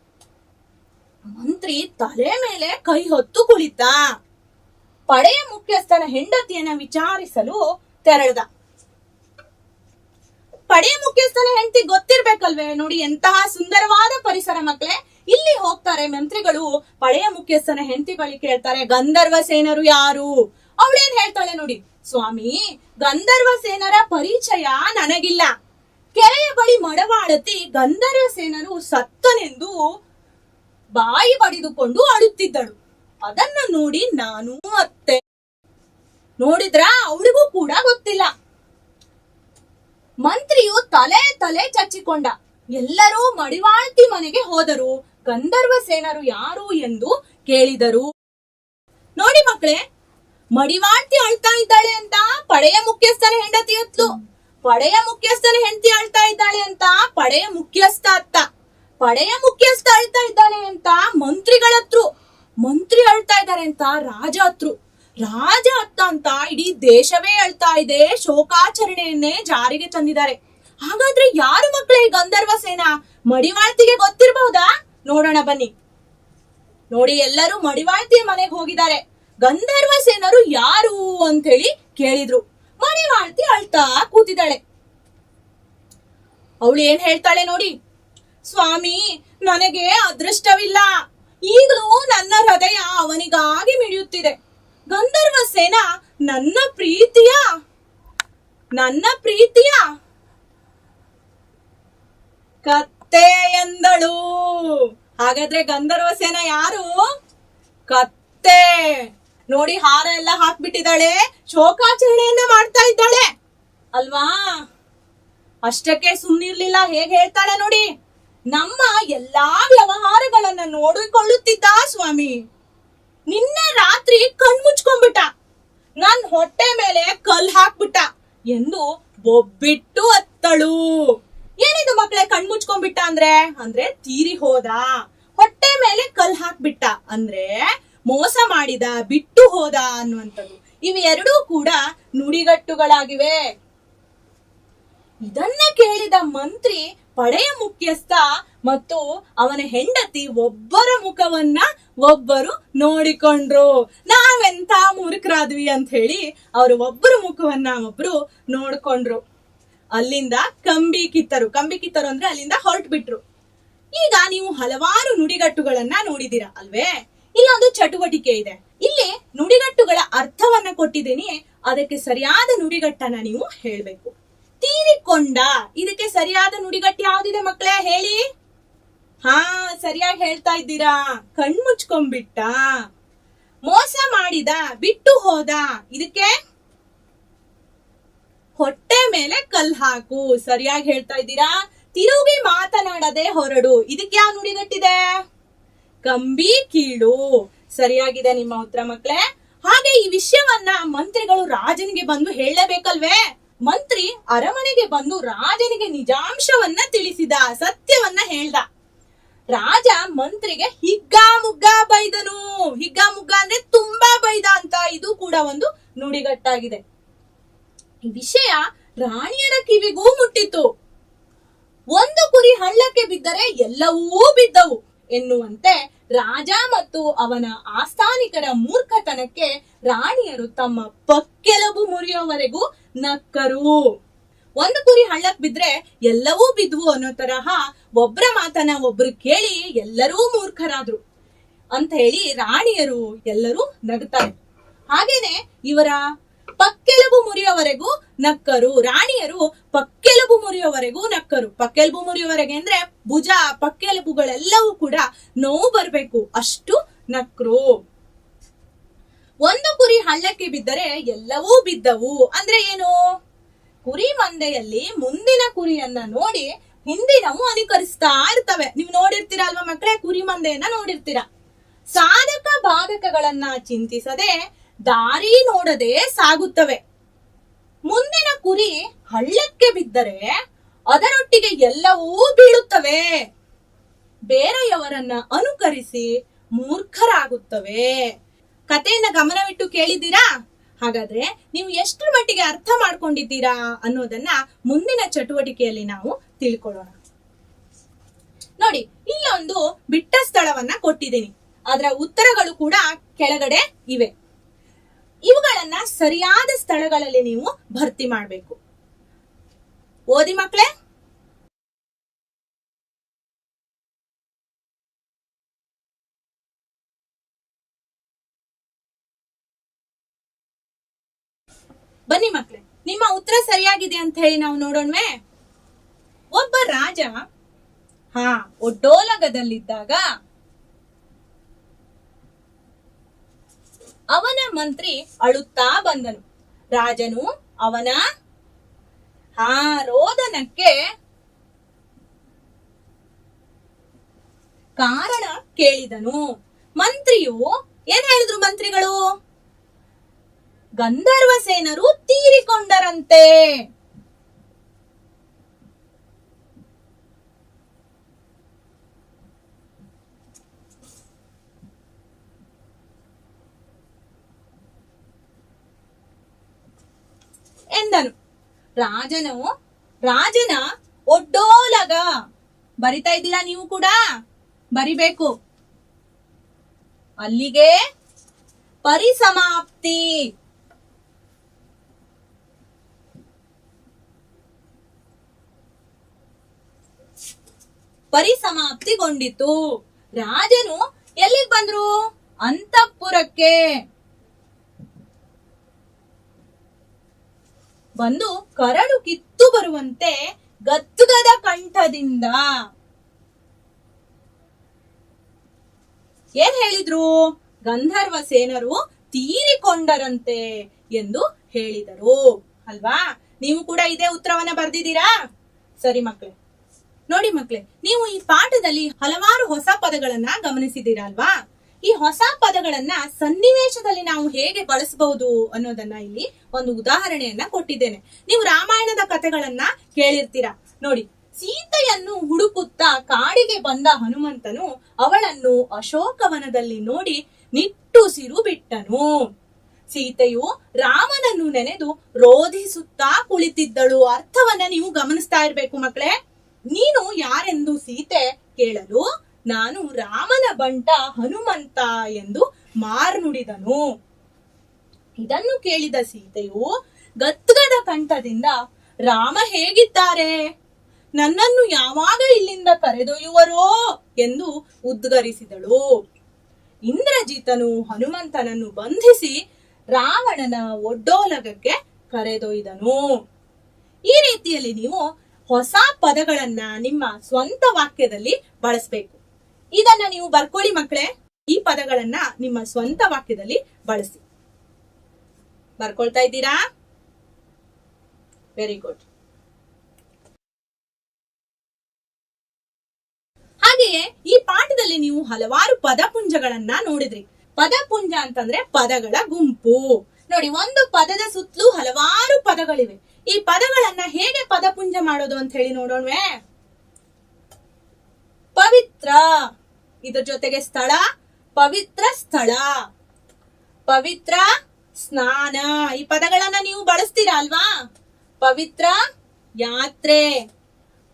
S1: ಮಂತ್ರಿ ತಲೆ ಮೇಲೆ ಕೈ ಹೊತ್ತು ಕುಳಿತ. ಪಡೆಯ ಮುಖ್ಯಸ್ಥನ ಹೆಂಡತಿಯನ್ನ ವಿಚಾರಿಸಲು ತೆರಳ್ದ. ಪಡೆಯ ಮುಖ್ಯಸ್ಥನ ಹೆಂಡತಿ ಗೊತ್ತಿರ್ಬೇಕಲ್ವೇ? ನೋಡಿ ಎಂತಹ ಸುಂದರವಾದ ಪರಿಸರ ಮಕ್ಕಳೇ ಇಲ್ಲಿ ಹೋಗ್ತಾರೆ ಮಂತ್ರಿಗಳು ಪಳೆಯ ಮುಖ್ಯಸ್ಥನ ಬಳಿ ಕೇಳ್ತಾರೆ, ಗಂಧರ್ವ ಸೇನರು ಯಾರು? ಅವಳೇನ್ ಹೇಳ್ತಾಳೆ ನೋಡಿ, ಸ್ವಾಮಿ, ಗಂಧರ್ವ ಸೇನರ ಪರಿಚಯ ನನಗಿಲ್ಲ. ಕೆರೆಯ ಬಳಿ ಮಡವಾಡತಿ ಗಂಧರ್ವ ಸೇನರು ಸತ್ತನೆಂದು ಬಾಯಿ ಬಡಿದುಕೊಂಡು ಅಳುತ್ತಿದ್ದಳು ಅದನ್ನ ನೋಡಿ ನಾನು ಅತ್ತೆ. ನೋಡಿದ್ರ? ಅವಳಿಗೂ ಕೂಡ ಗೊತ್ತಿಲ್ಲ. ಮಂತ್ರಿಯು ತಲೆ ತಲೆ ಚಚ್ಚಿಕೊಂಡ. ಎಲ್ಲರೂ ಮಡಿವಾಳ್ತಿ ಮನೆಗೆ ಹೋದರು. ಗಂಧರ್ವ ಸೇನರು ಯಾರು ಎಂದು ಕೇಳಿದರು. ನೋಡಿ ಮಕ್ಕಳೇ, ಮಡಿವಾಂತಿ ಅಳ್ತಾ ಇದ್ದಾಳೆ ಅಂತ ಪಡೆಯ ಮುಖ್ಯಸ್ಥನ ಹೆಂಡತಿ ಅತ್ಲು. ಪಡೆಯ ಮುಖ್ಯಸ್ಥನ ಹೆಂಡತಿ ಅಳ್ತಾ ಇದ್ದಾಳೆ ಅಂತ ಪಡೆಯ ಮುಖ್ಯಸ್ಥ ಅತ್ತ. ಪಡೆಯ ಮುಖ್ಯಸ್ಥ ಅಳ್ತಾ ಇದ್ದಾನೆ ಅಂತ ಮಂತ್ರಿಗಳತ್ರು ಮಂತ್ರಿ ಅಳ್ತಾ ಇದ್ದಾರೆ ಅಂತ ರಾಜ ಹತ್ರು ರಾಜ ಅತ್ತ ಅಂತ ಇಡೀ ದೇಶವೇ ಅಳ್ತಾ ಇದೆ, ಶೋಕಾಚರಣೆಯನ್ನೇ ಜಾರಿಗೆ ತಂದಿದ್ದಾರೆ. ಹಾಗಾದ್ರೆ ಯಾರು ಮಕ್ಕಳೇ ಗಂಧರ್ವ ಸೇನಾ? ಮಡಿವಾಳ್ತಿಗೆ ಗೊತ್ತಿರಬಹುದಾ ನೋಡೋಣ ಬನ್ನಿ. ನೋಡಿ, ಎಲ್ಲರೂ ಮಡಿವಾಳ್ತಿಯ ಮನೆಗೆ ಹೋಗಿದ್ದಾರೆ. ಗಂಧರ್ವ ಸೇನರು ಯಾರು ಅಂತ ಹೇಳಿ ಕೇಳಿದ್ರು. ಮಡಿವಾಳ್ತಿ ಅಳ್ತಾ ಕೂತಿದ್ದಾಳೆ. ಅವಳು ಏನ್ ಹೇಳ್ತಾಳೆ ನೋಡಿ. ಸ್ವಾಮಿ, ನನಗೆ ಅದೃಷ್ಟವಿಲ್ಲ. ಈಗಲೂ ನನ್ನ ಹೃದಯ ಅವನಿಗಾಗಿ ಮಿಡಿಯುತ್ತಿದೆ. ಗಂಧರ್ವ ಸೇನ ನನ್ನ ಪ್ರೀತಿಯ ನನ್ನ ಪ್ರೀತಿಯ. ಕತ್ತೆ ಎಂದಳು. ಹಾಗಾದ್ರೆ ಗಂಧರ್ವ ಸೇನ ಯಾರು? ಕತ್ತೆ. ನೋಡಿ ಹಾರ ಎಲ್ಲ ಹಾಕ್ಬಿಟ್ಟಿದ್ದಾಳೆ. ಶೋಕಾಚರಣೆಯನ್ನ ಮಾಡ್ತಾ ಇದ್ದಾಳೆ. ಅಲ್ವಾ? ಅಷ್ಟಕ್ಕೆ ಸುಮ್ನಿರ್ಲಿಲ್ಲ, ಹೇಗೆ ಹೇಳ್ತಾಳೆ ನೋಡಿ. ನಮ್ಮ ಎಲ್ಲಾ ವ್ಯವಹಾರಗಳನ್ನ ನೋಡಿಕೊಳ್ಳುತ್ತಿದ್ದ ಸ್ವಾಮಿ. ನಿನ್ನೆ ರಾತ್ರಿ ಕಣ್ ಮುಚ್ಕೊಂಡ್ಬಿಟ್ಟ ನನ್ ಹೊಟ್ಟೆ ಮೇಲೆ ಕಲ್ ಹಾಕ್ಬಿಟ್ಟ. ಎಂದು ಬೊಬ್ಬಿಟ್ಟು ಅತ್ತಳು. ಏನಿದು ಮಕ್ಳೆ ಕಣ್ ಮುಚ್ಕೊಂಡ್ಬಿಟ್ಟ ಅಂದ್ರೆ? ಅಂದ್ರೆ ತೀರಿ ಹೋದ. ಹೊಟ್ಟೆ ಮೇಲೆ ಕಲ್ ಹಾಕ್ಬಿಟ್ಟ ಅಂದ್ರೆ ಮೋಸ ಮಾಡಿದ, ಬಿಟ್ಟು ಹೋದ ಅನ್ನುವಂಥದ್ದು. ಇವು ಎರಡೂ ಕೂಡ ನುಡಿಗಟ್ಟುಗಳಾಗಿವೆ. ಇದನ್ನ ಕೇಳಿದ ಮಂತ್ರಿ, ಪಡೆಯ ಮುಖ್ಯಸ್ಥ ಮತ್ತು ಅವನ ಹೆಂಡತಿ ಒಬ್ಬರ ಮುಖವನ್ನ ಒಬ್ಬರು ನೋಡಿಕೊಂಡ್ರು. ನಾವೆಂತ ಮೂರ್ಖರಾದ್ವಿ ಅಂತ ಹೇಳಿ ಅವರು ಒಬ್ಬರ ಮುಖವನ್ನ ಒಬ್ರು ನೋಡ್ಕೊಂಡ್ರು. ಅಲ್ಲಿಂದ ಕಂಬಿ ಕಿತ್ತರು. ಕಂಬಿ ಕಿತ್ತರು ಅಂದ್ರೆ ಅಲ್ಲಿಂದ ಹೊರಟು ಬಿಟ್ರು ಈಗ ನೀವು ಹಲವಾರು ನುಡಿಗಟ್ಟುಗಳನ್ನ ನೋಡಿದೀರ ಅಲ್ವೇ? ಇಲ್ಲೊಂದು ಚಟುವಟಿಕೆ ಇದೆ. ಇಲ್ಲಿ ನುಡಿಗಟ್ಟುಗಳ ಅರ್ಥವನ್ನ ಕೊಟ್ಟಿದ್ದೀನಿ. ಅದಕ್ಕೆ ಸರಿಯಾದ ನುಡಿಗಟ್ಟನ್ನ ನೀವು ಹೇಳ್ಬೇಕು. ತೀರಿಕೊಂಡ. ಇದಕ್ಕೆ ಸರಿಯಾದ ನುಡಿಗಟ್ಟು ಯಾವ್ದಿದೆ ಮಕ್ಕಳೇ? ಹೇಳಿ. ಹಾ, ಸರಿಯಾಗಿ ಹೇಳ್ತಾ ಇದ್ದೀರಾ. ಕಣ್ಮುಚ್ಕೊಂಡ್ಬಿಟ್ಟ. ಮೋಸ ಮಾಡಿದ, ಬಿಟ್ಟು ಹೋದ. ಇದಕ್ಕೆ ಹೊಟ್ಟೆ ಮೇಲೆ ಕಲ್ ಹಾಕು. ಸರಿಯಾಗಿ ಹೇಳ್ತಾ ಇದ್ದೀರಾ? ತಿರುಗಿ ಮಾತನಾಡದೆ ಹೊರಡು. ಇದಕ್ಕೆ ಯಾವ ನುಡಿಗಟ್ಟಿದೆ? ಕಂಬಿ ಕೀಳು. ಸರಿಯಾಗಿದೆ ನಿಮ್ಮ ಉತ್ತರ ಮಕ್ಕಳೇ. ಹಾಗೆ ಈ ವಿಷಯವನ್ನ ಮಂತ್ರಿಗಳು ರಾಜನಿಗೆ ಬಂದು ಹೇಳಲೇಬೇಕಲ್ವೇ? ಮಂತ್ರಿ ಅರಮನೆಗೆ ಬಂದು ರಾಜನಿಗೆ ನಿಜಾಂಶವನ್ನ ತಿಳಿಸಿದ, ಸತ್ಯವನ್ನ ಹೇಳ್ದ. ರಾಜ ಮಂತ್ರಿಗೆ ಹಿಗ್ಗಾ ಮುಗ್ಗ ಬೈದನು. ಹಿಗ್ಗಾ ಮುಗ್ಗ ಅಂದ್ರೆ ತುಂಬಾ ಬೈದ ಅಂತ. ಇದು ಕೂಡ ಒಂದು ನುಡಿಗಟ್ಟಾಗಿದೆ. ವಿಷಯ ರಾಣಿಯರ ಕಿವಿಗೂ ಮುಟ್ಟಿತು ಒಂದು ಕುರಿ ಹಳ್ಳಕ್ಕೆ ಬಿದ್ದರೆ ಎಲ್ಲವೂ ಬಿದ್ದವು ಎನ್ನುವಂತೆ ರಾಜ ಮತ್ತು ಅವನ ಆಸ್ಥಾನಿಕರ ಮೂರ್ಖತನಕ್ಕೆ ರಾಣಿಯರು ತಮ್ಮ ಪಕ್ಕೆಲಬು ಮುರಿಯುವವರೆಗೂ ನಕ್ಕರು. ಒಂದು ಕುರಿ ಹಳ್ಳಕ್ ಬಿದ್ರೆ ಎಲ್ಲವೂ ಬಿದ್ವು ಅನ್ನೋ ತರಹ ಒಬ್ರ ಮಾತನ್ನ ಒಬ್ರು ಕೇಳಿ ಎಲ್ಲರೂ ಮೂರ್ಖರಾದ್ರು. ಅಂತ ಹೇಳಿ ರಾಣಿಯರು ಎಲ್ಲರೂ ನಗ್ತಾರೆ. ಹಾಗೇನೆ ಇವರ ಪಕ್ಕೆಲುಬು ಮುರಿಯುವವರೆಗೂ ನಕ್ಕರು. ರಾಣಿಯರು ಪಕ್ಕೆಲುಬು ಮುರಿಯುವವರೆಗೂ ನಕ್ಕರು. ಪಕ್ಕೆಲುಬು ಮುರಿಯೋವರೆಗೆ ಅಂದ್ರೆ ಭುಜ, ಪಕ್ಕೆಲುಬುಗಳೆಲ್ಲವೂ ಕೂಡ ನೋವು ಬರ್ಬೇಕು. ಅಷ್ಟು ನಕ್ರು. ಒಂದು ಕುರಿ ಹಳ್ಳಕ್ಕೆ ಬಿದ್ದರೆ ಎಲ್ಲವೂ ಬಿದ್ದವು. ಅಂದ್ರೆ ಏನು? ಕುರಿ ಮಂದೆಯಲ್ಲಿ ಮುಂದಿನ ಕುರಿಯನ್ನ ನೋಡಿ ಹಿಂದಿನವು ಅನುಕರಿಸ್ತಾ ಇರ್ತವೆ. ನೀವು ನೋಡಿರ್ತೀರಾ ಅಲ್ವಾ ಮಕ್ಕಳೇ? ಕುರಿ ಮಂದೆಯನ್ನ ನೋಡಿರ್ತೀರಾ. ಸಾಧಕ ಬಾಧಕಗಳನ್ನ ಚಿಂತಿಸದೆ ದಾರಿ ನೋಡದೆ ಸಾಗುತ್ತವೆ. ಮುಂದಿನ ಕುರಿ ಹಳ್ಳಕ್ಕೆ ಬಿದ್ದರೆ ಅದರೊಟ್ಟಿಗೆ ಎಲ್ಲವೂ ಬೀಳುತ್ತವೆ. ಬೇರೆಯವರನ್ನ ಅನುಕರಿಸಿ ಮೂರ್ಖರಾಗುತ್ತವೆ. ಕಥೆಯನ್ನ ಗಮನವಿಟ್ಟು ಕೇಳಿದ್ದೀರಾ? ಹಾಗಾದ್ರೆ ನೀವು ಎಷ್ಟರ ಮಟ್ಟಿಗೆ ಅರ್ಥ ಮಾಡ್ಕೊಂಡಿದ್ದೀರಾ ಅನ್ನೋದನ್ನ ಮುಂದಿನ ಚಟುವಟಿಕೆಯಲ್ಲಿ ನಾವು ತಿಳ್ಕೊಳ್ಳೋಣ. ನೋಡಿ ಇಲ್ಲೊಂದು ಬಿಟ್ಟ ಸ್ಥಳವನ್ನ ಕೊಟ್ಟಿದ್ದೀನಿ. ಅದರ ಉತ್ತರಗಳು ಕೂಡ ಕೆಳಗಡೆ ಇವೆ. ಇವುಗಳನ್ನ ಸರಿಯಾದ ಸ್ಥಳಗಳಲ್ಲಿ ನೀವು ಭರ್ತಿ ಮಾಡಬೇಕು. ಓದಿ ಮಕ್ಕಳೇ ಬನ್ನಿ ಮಕ್ಳೇ, ನಿಮ್ಮ ಉತ್ತರ ಸರಿಯಾಗಿದೆ ಅಂತ ಹೇಳಿ ನಾವು ನೋಡೋಣವೇ? ಒಬ್ಬ ರಾಜ, ಹಾ, ಒಡ್ಡೋಲಗದಲ್ಲಿದ್ದಾಗ ಅವನ ಮಂತ್ರಿ ಅಳುತ್ತಾ ಬಂದನು. ರಾಜನು ಅವನ ರೋದನಕ್ಕೆ ಕಾರಣ ಕೇಳಿದನು. ಮಂತ್ರಿಯು ಏನ್ ಹೇಳಿದ್ರು ಮಂತ್ರಿಗಳು? ಗಂಧರ್ವ ಸೇನರು ತೀರಿಕೊಂಡರಂತೆ. ಎಂದನು. ರಾಜನು, ರಾಜನ ಒಡ್ಡೋಲಗ. ಬರಿತಾ ಇದ್ದೀರಾ ನೀವು ಕೂಡ? ಬರಿಬೇಕು. ಅಲ್ಲಿಗೆ ಪರಿಸಮಾಪ್ತಿ. ಪರಿಸಮಾಪ್ತಿಗೊಂಡಿತು. ರಾಜನು ಎಲ್ಲಿಗೆ ಬಂದ್ರು? ಅಂತಃಪುರಕ್ಕೆ. ಬಂದು ಕರಡು ಕಿತ್ತು ಬರುವಂತೆ ಗದ್ದುಗದ ಕಂಠದಿಂದ. ಏನ್ ಹೇಳಿದ್ರು? ಗಂಧರ್ವ ಸೇನರು ತೀರಿಕೊಂಡರಂತೆ ಎಂದು ಹೇಳಿದರು. ಅಲ್ವಾ? ನೀವು ಕೂಡ ಇದೇ ಉತ್ತರವನ್ನ ಬರ್ದಿದ್ದೀರಾ? ಸರಿ ಮಕ್ಳೇ. ನೋಡಿ ಮಕ್ಳೇ, ನೀವು ಈ ಪಾಠದಲ್ಲಿ ಹಲವಾರು ಹೊಸ ಪದಗಳನ್ನ ಗಮನಿಸಿದ್ದೀರಾ ಅಲ್ವಾ ಈ ಹೊಸ ಪದಗಳನ್ನ ಸನ್ನಿವೇಶದಲ್ಲಿ ನಾವು ಹೇಗೆ ಬಳಸಬಹುದು ಅನ್ನೋದನ್ನ ಇಲ್ಲಿ ಒಂದು ಉದಾಹರಣೆಯನ್ನ ಕೊಟ್ಟಿದ್ದೇನೆ. ನೀವು ರಾಮಾಯಣದ ಕಥೆಗಳನ್ನ ಕೇಳಿರ್ತೀರಾ? ನೋಡಿ, ಸೀತೆಯನ್ನು ಹುಡುಕುತ್ತಾ ಕಾಡಿಗೆ ಬಂದ ಹನುಮಂತನು ಅವಳನ್ನು ಅಶೋಕವನದಲ್ಲಿ ನೋಡಿ ನಿಟ್ಟುಸಿರು ಬಿಟ್ಟನು. ಸೀತೆಯು ರಾಮನನ್ನು ನೆನೆದು ರೋಧಿಸುತ್ತಾ ಕುಳಿತಿದ್ದಳು. ಅರ್ಥವನ್ನ ನೀವು ಗಮನಿಸ್ತಾ ಇರ್ಬೇಕು ಮಕ್ಕಳೇ. ನೀನು ಯಾರೆಂದು ಸೀತೆ ಕೇಳಲು ನಾನು ರಾಮನ ಬಂಟ ಹನುಮಂತ ಎಂದು ಮಾರ್ನುಡಿದನು ಇದನ್ನು ಕೇಳಿದ ಸೀತೆಯು ಗದ್ಗದ ಕಂಠದಿಂದ, ರಾಮ ಹೇಗಿದ್ದಾರೆ? ನನ್ನನ್ನು ಯಾವಾಗ ಇಲ್ಲಿಂದ ಕರೆದೊಯ್ಯುವರೋ? ಎಂದು ಉದ್ಗರಿಸಿದಳು. ಇಂದ್ರಜಿತನು ಹನುಮಂತನನ್ನು ಬಂಧಿಸಿ ರಾವಣನ ಒಡ್ಡೋಲಗಕ್ಕೆ ಕರೆದೊಯ್ದನು. ಈ ರೀತಿಯಲ್ಲಿ ನೀವು ಹೊಸ ಪದಗಳನ್ನ ನಿಮ್ಮ ಸ್ವಂತ ವಾಕ್ಯದಲ್ಲಿ ಬಳಸಬೇಕು. ಇದನ್ನ ನೀವು ಬರ್ಕೊಳ್ಳಿ ಮಕ್ಕಳೇ. ಈ ಪದಗಳನ್ನ ನಿಮ್ಮ ಸ್ವಂತ ವಾಕ್ಯದಲ್ಲಿ ಬಳಸಿ. ಬರ್ಕೊಳ್ತಾ ಇದ್ದೀರಾ? ವೆರಿ ಗುಡ್ ಹಾಗೆಯೇ ಈ ಪಾಠದಲ್ಲಿ ನೀವು ಹಲವಾರು ಪದಪುಂಜಗಳನ್ನ ನೋಡಿದ್ರಿ. ಪದಪುಂಜ ಅಂತಂದ್ರೆ ಪದಗಳ ಗುಂಪು. ನೋಡಿ, ಒಂದು ಪದದ ಸುತ್ತಲೂ ಹಲವಾರು ಪದಗಳಿವೆ. ಈ ಪದಗಳನ್ನ ಹೇಗೆ ಪದಪುಂಜ ಮಾಡೋದು ಅಂತ ಹೇಳಿ ನೋಡೋಣವೇ. ಪವಿತ್ರ. ಇದ್ರ ಜೊತೆಗೆ ಸ್ಥಳ, ಪವಿತ್ರ ಸ್ಥಳ. ಪವಿತ್ರ ಸ್ನಾನ. ಈ ಪದಗಳನ್ನ ನೀವು ಬಳಸ್ತೀರಾ ಅಲ್ವಾ? ಪವಿತ್ರ ಯಾತ್ರೆ.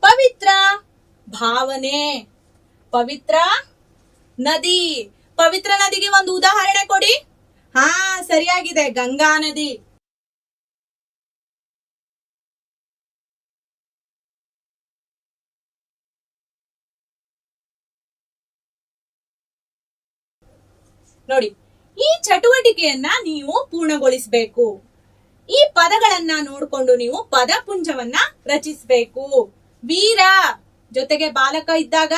S1: ಪವಿತ್ರ ಭಾವನೆ. ಪವಿತ್ರ ನದಿ. ಪವಿತ್ರ ನದಿಗೆ ಒಂದು ಉದಾಹರಣೆ ಕೊಡಿ. ಹಾ, ಸರಿಯಾಗಿದೆ. ಗಂಗಾ ನದಿ. ನೋಡಿ, ಈ ಚಟುವಟಿಕೆಯನ್ನ ನೀವು ಪೂರ್ಣಗೊಳಿಸಬೇಕು. ಈ ಪದಗಳನ್ನ ನೋಡ್ಕೊಂಡು ನೀವು ಪದಪುಂಜವನ್ನ ರಚಿಸಬೇಕು. ವೀರ ಜೊತೆಗೆ ಬಾಲಕ ಇದ್ದಾಗ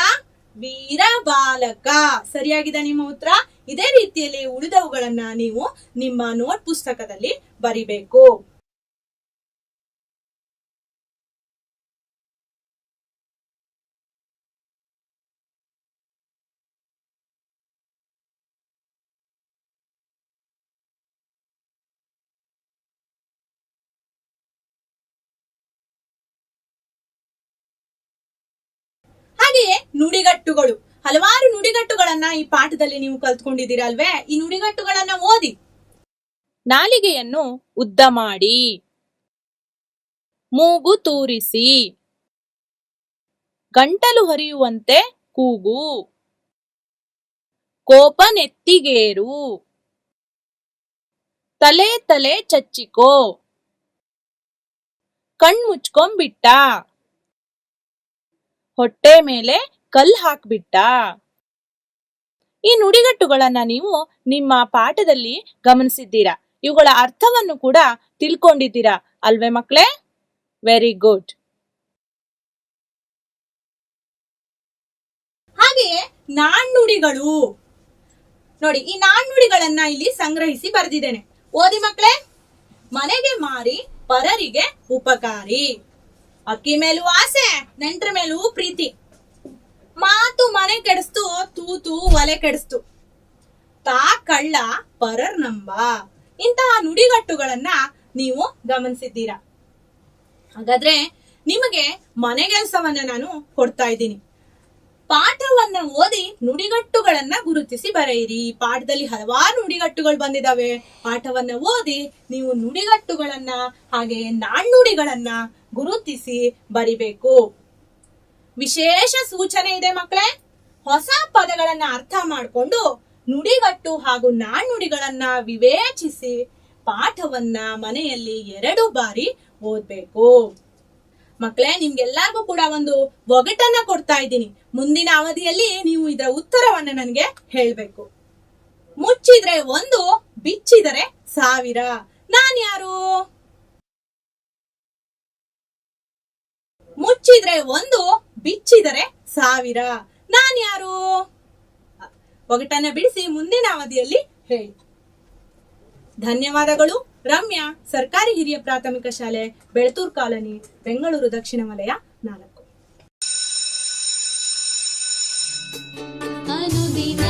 S1: ವೀರ ಬಾಲಕ. ಸರಿಯಾಗಿದೆ ನಿಮ್ಮ ಉತ್ತರ? ಇದೇ ರೀತಿಯಲ್ಲಿ ಉಳಿದವುಗಳನ್ನ ನೀವು ನಿಮ್ಮ ನೋಟ್ ಪುಸ್ತಕದಲ್ಲಿ ಬರಿಬೇಕು. ನುಡಿಗಟ್ಟುಗಳು. ಹಲವಾರು ನುಡಿಗಟ್ಟುಗಳನ್ನ ಈ ಪಾಠದಲ್ಲಿ ನೀವು ಕಲ್ತ್ಕೊಂಡಿದ್ದೀರಾ ಅಲ್ವೇ? ಈ ನುಡಿಗಟ್ಟುಗಳನ್ನ ಓದಿ. ನಾಲಿಗೆಯನ್ನು ಉದ್ದ ಮಾಡಿ. ಮೂಗು ತೂರಿಸಿ. ಗಂಟಲು ಹರಿಯುವಂತೆ ಕೂಗು. ಕೋಪ ನೆತ್ತಿಗೇರು. ತಲೆ ತಲೆ ಚಚ್ಚಿಕೋ. ಕಣ್ಮುಚ್ಕೊಂಬಿಟ್ಟ ಹೊಟ್ಟೆ ಮೇಲೆ ಕಲ್ ಹಾಕ್ಬಿಟ್ಟ? ಈ ನುಡಿಗಟ್ಟುಗಳನ್ನ ನೀವು ನಿಮ್ಮ ಪಾಠದಲ್ಲಿ ಗಮನಿಸಿದ್ದೀರಾ? ಇವುಗಳ ಅರ್ಥವನ್ನು ಕೂಡ ತಿಳ್ಕೊಂಡಿದ್ದೀರಾ ಅಲ್ವೇ ಮಕ್ಕಳೇ ವೆರಿ ಗುಡ್ ಹಾಗೆಯೇ ನಾಣ್ಣುಡಿಗಳು. ನೋಡಿ, ಈ ನಾಣ್ಣುಡಿಗಳನ್ನ ಇಲ್ಲಿ ಸಂಗ್ರಹಿಸಿ ಬರೆದಿದ್ದೇನೆ. ಓದಿ ಮಕ್ಕಳೇ ಮನೆಗೆ ಮಾರಿ, ಪರರಿಗೆ ಉಪಕಾರಿ. ಅಕ್ಕಿ ಮೇಲೂ ಆಸೆ, ನೆಂಟ್ರ ಮೇಲೂ ಪ್ರೀತಿ. ಮಾತು ಮನೆ ಕೆಡಿಸ್ತು ತೂತು ಒಲೆ ಕೆಡಿಸ್ತು. ತಾ ಕಳ್ಳ ಪರರ್ ನಂಬ. ಇಂತಹ ನುಡಿಗಟ್ಟುಗಳನ್ನ ನೀವು ಗಮನಿಸಿದ್ದೀರಾ? ಹಾಗಾದ್ರೆ ನಿಮಗೆ ಮನೆಗೆಲಸವನ್ನ ನಾನು ಕೊಡ್ತಾ ಇದ್ದೀನಿ. ಪಾಠವನ್ನ ಓದಿ ನುಡಿಗಟ್ಟುಗಳನ್ನ ಗುರುತಿಸಿ ಬರೆಯಿರಿ. ಪಾಠದಲ್ಲಿ ಹಲವಾರು ನುಡಿಗಟ್ಟುಗಳು ಬಂದಿದ್ದಾವೆ ಪಾಠವನ್ನ ಓದಿ ನೀವು ನುಡಿಗಟ್ಟುಗಳನ್ನ ಹಾಗೆ ನಾಣ್ಣುಡಿಗಳನ್ನ ಗುರುತಿಸಿ ಬರಿಬೇಕು. ವಿಶೇಷ ಸೂಚನೆ ಇದೆ ಮಕ್ಕಳೇ. ಹೊಸ ಪದಗಳನ್ನ ಅರ್ಥ ಮಾಡಿಕೊಂಡು ನುಡಿಗಟ್ಟು ಹಾಗೂ ನಾಣ್ಣುಡಿಗಳನ್ನ ವಿವೇಚಿಸಿ ಪಾಠವನ್ನ ಮನೆಯಲ್ಲಿ ಎರಡು ಬಾರಿ ಓದ್ಬೇಕು. ಮಕ್ಕಳೇ, ನಿಮ್ಗೆಲ್ಲರಿಗೂ ಕೂಡ ಒಂದು ಒಗಟನ್ನ ಕೊಡ್ತಾ ಇದ್ದೀನಿ. ಮುಂದಿನ ಅವಧಿಯಲ್ಲಿ ನೀವು ಇದರ ಉತ್ತರವನ್ನ ನನಗೆ ಹೇಳ್ಬೇಕು. ಮುಚ್ಚಿದ್ರೆ ಒಂದು, ಬಿಚ್ಚಿದರೆ ಸಾವಿರ. ನಾನ್ ಯಾರು? ಮುಚ್ಚಿದ್ರೆ ಒಂದು ಬಿಚ್ಚಿದರೆ ಸಾವಿರ. ನಾನ್ ಯಾರು? ಒಗಟನ್ನ ಬಿಡಿಸಿ ಮುಂದಿನ ಅವಧಿಯಲ್ಲಿ ಹೇಳಿ. ಧನ್ಯವಾದಗಳು. ರಮ್ಯಾ, ಸರ್ಕಾರಿ ಹಿರಿಯ ಪ್ರಾಥಮಿಕ ಶಾಲೆ, ಬೆಳ್ತೂರ್ ಕಾಲನಿ, ಬೆಂಗಳೂರು ದಕ್ಷಿಣ ವಲಯ ನಾಲ್ಕು.
S2: ಅನುದಿನ